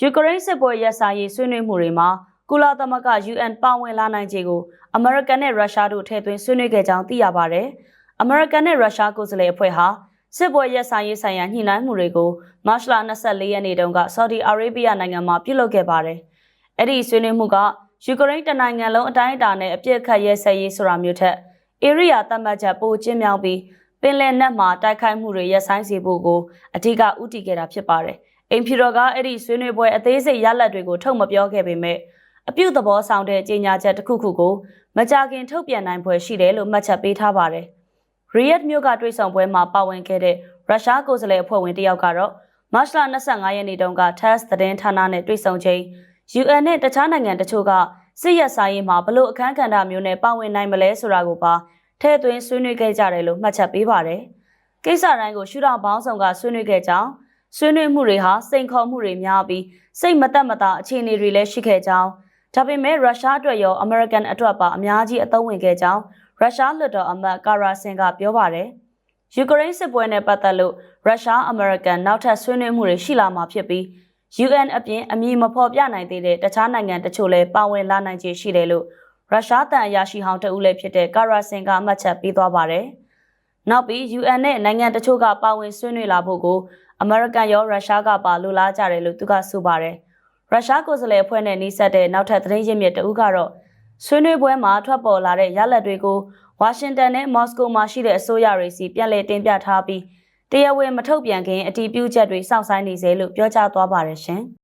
ယူကရိန်းစစ်ပွဲရပ်စာရေးဆွေးနွေးမှုတွေမှာကုလသမဂ္ဂ UN ပါဝင်လာနိုင်ခြေကိုအမေရိကန်နဲ့ရုရှားတို့ထည့်သွင်းဆွေးနွေးခဲ့ကြောင်းသိရပါတယ်။အမေရိကန်နဲ့ရုရှားကိုယ်စားလှယ်အဖွဲ့ဟာစစ်ပွဲရပ်စာရေးဆိုင်ရာညှိနှိုင်းမှုတွေကိုမတ်လ24ရက်နေ့တုန်းကဆော်ဒီအာရေဗျနိုင်ငံမှာပြုလုပ်ခဲ့ပါတယ်။အဲ့ဒီဆွေးနွေးမှုကယူကရိန်းတနိုင်ငံလုံးအတိုင်းအတာနဲ့အပြစ်ခတ်ရဲစဲရေးဆိုတာမျိုးထက်ဧရိယာသတ်မှတ်ချက်ပိုကျင်းမြောင်းပြီးပင်လယ်နက်မှာတိုက်ခိုက်မှုတွေရပ်ဆိုင်းစေဖို့ကိုအထူးကဥတီခဲ့တာဖြစ်ပါတယ်။ အိမ်ဖြူတော်ကအဲ့ဒီဆွေးနွေးပွဲအသေးစိတ်ရလဒ်တွေကိုထုတ်မပြောခဲ့ပေမဲ့အပြုသဘောဆောင်တဲ့ကြေညာချက်တစ်ခုခုကိုမကြခင်ထုတ်ပြန်နိုင်ပွဲရှိတယ်လို့မှတ်ချက်ပေးထားပါတယ်။ရီယက်မြို့ကတွေ့ဆုံပွဲမှာပါဝင်ခဲ့တဲ့ရုရှားကိုယ်စားလှယ်အဖွဲ့ဝင်တစ်ယောက်ကတော့မတ်လ25ရက်နေ့တုန်းက TASS သတင်းဌာနနဲ့တွေ့ဆုံချိန် UN နဲ့တခြားနိုင်ငံတချို့ကစစ်ရက်ဆိုင်ရေးမှာဘလို့အခန်းကဏ္ဍမျိုးနဲ့ပါဝင်နိုင်မလဲဆိုတာကိုပါထဲ့သွင်းဆွေးနွေးခဲ့ကြတယ်လို့မှတ်ချက်ပေးပါတယ်။ကိစ္စတိုင်းကိုရှုထောင့်ပေါင်းဆောင်ကဆွေးနွေးခဲ့ကြောင်း ဆွေးနွေးမှုတွေဟာစိန်ခေါ်မှုတွေများပြီးစိတ်မသက်မသာအခြေအနေတွေလည်းရှိခဲ့ကြောင်းဒါပေမဲ့ရုရှားအတွက်ရောအမေရိကန်အတွက်ပါအများကြီးအသုံးဝင်ခဲ့ကြောင်းရုရှားလွှတ်တော်အမတ်ကာရာဆင်ကပြောပါတယ်။ယူကရိန်းစစ်ပွဲနဲ့ပတ်သက်လို့ရုရှားအမေရိကန်နောက်ထပ်ဆွေးနွေးမှုတွေရှိလာမှာဖြစ်ပြီး UN အပြင်အမည်မဖော်ပြနိုင်သေးတဲ့တခြားနိုင်ငံတချို့လည်းပါဝင်လာနိုင်ခြေရှိတယ်လို့ရုရှားတန်အရာရှိဟောင်းတဦးလည်းဖြစ်တဲ့ကာရာဆင်ကအမှတ်ချက်ပေးသွားပါတယ်။နောက်ပြီး UN နဲ့နိုင်ငံတချို့ကပါဝင်ဆွေးနွေးလာဖို့ကို အမေရိကန်ရောရုရှားကပါလိုလားကြတယ်လို့သူကဆိုပါတယ်။ရုရှားကိုယ်စားလှယ်အဖွဲ့နဲ့နှိစက်တဲ့နောက်ထပ်သတင်းရင်းမြစ်တဦးကတော့ဆွေးနွေးပွဲမှာထွက်ပေါ်လာတဲ့ရလဒ်တွေကိုဝါရှင်တန်နဲ့မော်စကိုမှာရှိတဲ့အစိုးရတွေစီပြန်လည်တင်ပြထားပြီးတရားဝင်မထုတ်ပြန်ခင်အတည်ပြုချက်တွေစောင့်ဆိုင်းနေစေလို့ပြောကြားသွားပါတယ်ရှင်။